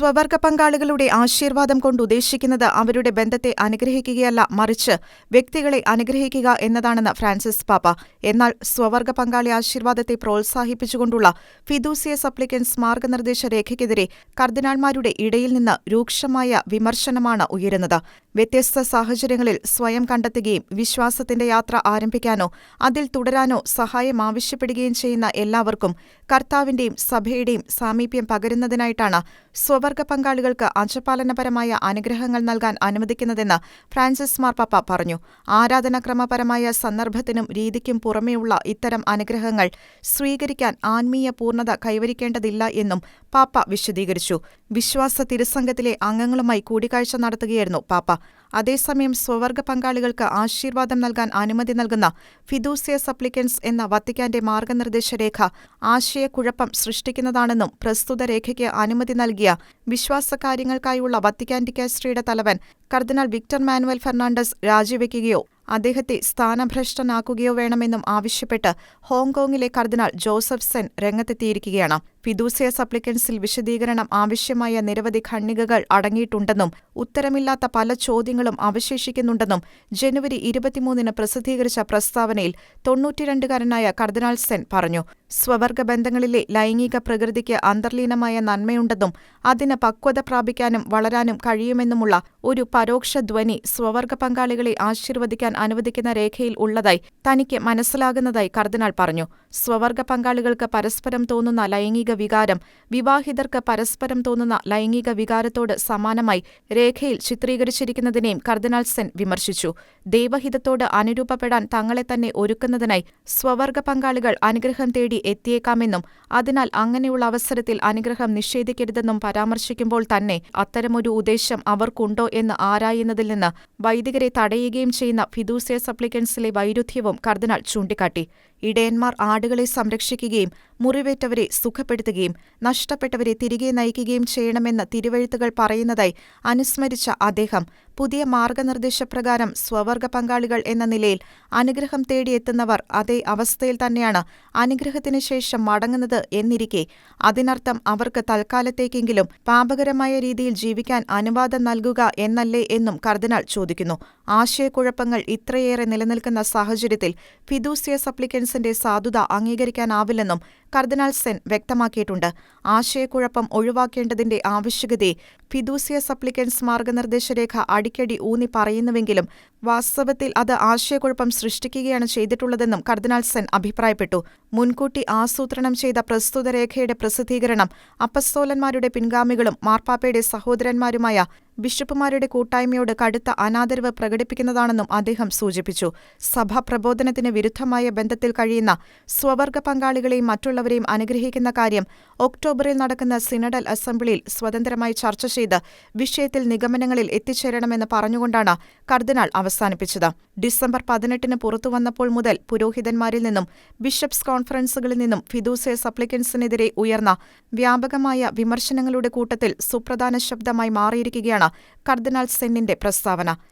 സ്വവർഗ പങ്കാളികളുടെ ആശീർവാദം കൊണ്ട് ഉദ്ദേശിക്കുന്നത് അവരുടെ ബന്ധത്തെ അനുഗ്രഹിക്കുകയല്ല മറിച്ച് വ്യക്തികളെ അനുഗ്രഹിക്കുക എന്നതാണെന്ന് ഫ്രാൻസിസ് പാപ്പ. എന്നാൽ സ്വവർഗ പങ്കാളി ആശീർവാദത്തെ പ്രോത്സാഹിപ്പിച്ചുകൊണ്ടുള്ള ഫിദൂസിയ സപ്ലിക്കൻസ് മാർഗനിർദ്ദേശ രേഖയ്ക്കെതിരെ കർദിനാൾമാരുടെ ഇടയിൽ നിന്ന് രൂക്ഷമായ വിമർശനമാണ് ഉയരുന്നത്. വ്യത്യസ്ത സാഹചര്യങ്ങളിൽ സ്വയം കണ്ടെത്തുകയും വിശ്വാസത്തിന്റെ യാത്ര ആരംഭിക്കാനോ അതിൽ തുടരാനോ സഹായം ആവശ്യപ്പെടുകയും ചെയ്യുന്ന എല്ലാവർക്കും കർത്താവിന്റെയും സഭയുടെയും സാമീപ്യം പകരുന്നതിനായിട്ടാണ് സ്വവർഗ പങ്കാളികൾക്ക് അംശപാലനപരമായ അനുഗ്രഹങ്ങൾ നൽകാൻ അനുവദിക്കുന്നതെന്ന് ഫ്രാൻസിസ് മാർപ്പാപ്പ പറഞ്ഞു. ആരാധനാക്രമപരമായ സന്ദർഭത്തിനും രീതിക്കും പുറമേയുള്ള ഇത്തരം അനുഗ്രഹങ്ങൾ സ്വീകരിക്കാൻ ആത്മീയ പൂർണത കൈവരിക്കേണ്ടതില്ല എന്നും പാപ്പ വിശദീകരിച്ചു. വിശ്വാസ തിരുസംഘത്തിലെ അംഗങ്ങളുമായി കൂടിക്കാഴ്ച നടത്തുകയായിരുന്നു പാപ്പ. അതേസമയം സ്വവർഗ പങ്കാളികൾക്ക് ആശീർവാദം നൽകാൻ അനുമതി നൽകുന്ന ഫിദൂസിയസ് അപ്ലിക്കൻസ് എന്ന വത്തിക്കാന്റെ മാർഗനിർദ്ദേശ രേഖ ആശയക്കുഴപ്പം സൃഷ്ടിക്കുന്നതാണെന്നും പ്രസ്തുത രേഖയ്ക്ക് അനുമതി നൽകിയ വിശ്വാസകാര്യങ്ങൾക്കായുള്ള വത്തിക്കാൻ ഡിക്കാസ്ട്രിയുടെ തലവൻ കർദിനാൾ വിക്ടർ മാനുവൽ ഫെർണാണ്ടസ് രാജിവെക്കുകയോ അദ്ദേഹത്തെ സ്ഥാനഭ്രഷ്ടനാക്കുകയോ വേണമെന്നും ആവശ്യപ്പെട്ട് ഹോങ്കോങ്ങിലെ കർദിനാൾ ജോസഫ് സെൻ രംഗത്തെത്തിയിരിക്കുകയാണ്. ഫിദൂസിയ സപ്ലിക്കൻസിൽ വിശദീകരണം ആവശ്യമായ നിരവധി ഖണ്ഡികകൾ അടങ്ങിയിട്ടുണ്ടെന്നും ഉത്തരമില്ലാത്ത പല ചോദ്യങ്ങളും അവശേഷിക്കുന്നുണ്ടെന്നും ജനുവരി ഇരുപത്തിമൂന്നിന് പ്രസിദ്ധീകരിച്ച പ്രസ്താവനയിൽ തൊണ്ണൂറ്റിരണ്ടുകാരനായ കർദിനാൾ സെൻ പറഞ്ഞു. സ്വവർഗ ബന്ധങ്ങളിലെ ലൈംഗിക പ്രകൃതിക്ക് അന്തർലീനമായ നന്മയുണ്ടെന്നും അതിന് പക്വത പ്രാപിക്കാനും വളരാനും കഴിയുമെന്നുമുള്ള ഒരു പരോക്ഷ ധ്വനി സ്വവർഗ പങ്കാളികളെ ആശീർവദിക്കാൻ അനുവദിക്കുന്ന രേഖയിൽ ഉള്ളതായി തനിക്ക് മനസ്സിലാകുന്നതായി കർദിനാൾ പറഞ്ഞു. സ്വവർഗ പങ്കാളികൾക്ക് പരസ്പരം തോന്നുന്ന ലൈംഗിക വികാരം വിവാഹിതർക്ക് പരസ്പരം തോന്നുന്ന ലൈംഗിക വികാരത്തോട് സമാനമായി രേഖയിൽ ചിത്രീകരിച്ചിരിക്കുന്നതിനെയും കർദിനാൾ സെൻ വിമർശിച്ചു. ദൈവഹിതത്തോട് അനുരൂപപ്പെടാൻ തങ്ങളെ തന്നെ ഒരുക്കുന്നതിനായി സ്വവർഗ പങ്കാളികൾ അനുഗ്രഹം തേടി എത്തിയേക്കാമെന്നും അതിനാൽ അങ്ങനെയുള്ള അവസരത്തിൽ അനുഗ്രഹം നിഷേധിക്കരുതെന്നും പരാമർശിക്കുമ്പോൾ തന്നെ അത്തരമൊരു ഉദ്ദേശം അവർക്കുണ്ടോ എന്ന് ആരായുന്നതിൽ നിന്ന് വൈദികരെ തടയുകയും ചെയ്യുന്ന ഫിദൂസിയസ് സപ്ലിക്കൻസിലെ വൈരുദ്ധ്യവും കർദിനാൾ ചൂണ്ടിക്കാട്ടി. ഇടയന്മാർ ആടുകളെ സംരക്ഷിക്കുകയും മുറിവേറ്റവരെ സുഖപ്പെടുത്തുകയും നഷ്ടപ്പെട്ടവരെ തിരികെ നയിക്കുകയും ചെയ്യണമെന്ന് തിരുവഴുത്തുകൾ പറയുന്നതായി അനുസ്മരിച്ച അദ്ദേഹം പുതിയ മാർഗനിർദ്ദേശപ്രകാരം സ്വവർഗ പങ്കാളികൾ എന്ന നിലയിൽ അനുഗ്രഹം തേടിയെത്തുന്നവർ അതേ അവസ്ഥയിൽ തന്നെയാണ് അനുഗ്രഹത്തിന് ശേഷം മടങ്ങുന്നത് എന്നിരിക്കെ. അതിനർത്ഥം അവർക്ക് തൽക്കാലത്തേക്കെങ്കിലും പാപകരമായ രീതിയിൽ ജീവിക്കാൻ അനുവാദം നൽകുക എന്നല്ലേ എന്നും കർദിനാൾ ചോദിക്കുന്നു. ആശയക്കുഴപ്പങ്ങൾ ഇത്രയേറെ നിലനിൽക്കുന്ന സാഹചര്യത്തിൽ ഫിദൂസിയസ് അപ്ലിക്കൻസിന്റെ സാധുത അംഗീകരിക്കാനാവില്ലെന്നും കർദിനാൾ സെൻ വ്യക്തമാക്കിയിട്ടുണ്ട്. ആശയക്കുഴപ്പം ഒഴിവാക്കേണ്ടതിന്റെ ആവശ്യകതയെ ഫിദൂസിയസ് അപ്ലിക്കൻസ് മാർഗനിർദ്ദേശരേഖ അടിക്കടി ഊന്നി പറയുന്നുവെങ്കിലും വാസ്തവത്തിൽ അത് ആശയക്കുഴപ്പം സൃഷ്ടിക്കുകയാണ് ചെയ്തിട്ടുള്ളതെന്നും കർദിനാൾ സെൻ അഭിപ്രായപ്പെട്ടു. മുൻകൂട്ടി ആസൂത്രണം ചെയ്ത പ്രസ്തുത രേഖയുടെ പ്രസിദ്ധീകരണം അപ്പസ്തോലന്മാരുടെ പിൻഗാമികളും മാർപ്പാപ്പയുടെ സഹോദരന്മാരുമായ ബിഷപ്പുമാരുടെ കൂട്ടായ്മയോട് കടുത്ത അനാദരവ് പ്രകടിപ്പിക്കുന്നതാണെന്നും അദ്ദേഹം സൂചിപ്പിച്ചു. സഭാ പ്രബോധനത്തിന് വിരുദ്ധമായ ബന്ധത്തിൽ കഴിയുന്ന സ്വവർഗ പങ്കാളികളെയും മറ്റുള്ളവരെയും അനുഗ്രഹിക്കുന്ന കാര്യം ഒക്ടോബറിൽ നടക്കുന്ന സിനഡൽ അസംബ്ലിയിൽ സ്വതന്ത്രമായി ചർച്ച ചെയ്ത് വിഷയത്തിൽ നിഗമനങ്ങളിൽ എത്തിച്ചേരണമെന്ന് പറഞ്ഞുകൊണ്ടാണ് കർദിനാൾ അവസാനിപ്പിച്ചത്. ഡിസംബർ പതിനെട്ടിന് പുറത്തുവന്നപ്പോൾ മുതൽ പുരോഹിതന്മാരിൽ നിന്നും ബിഷപ്സ് കോൺഫറൻസുകളിൽ നിന്നും ഫിദൂസെ സപ്ലിക്കൻസിനെതിരെ ഉയർന്ന വ്യാപകമായ വിമർശനങ്ങളുടെ കൂട്ടത്തിൽ സുപ്രധാന ശബ്ദമായി മാറിയിരിക്കുകയാണ് കർദിനാൾ സെന്നിന്റെ പ്രസ്താവന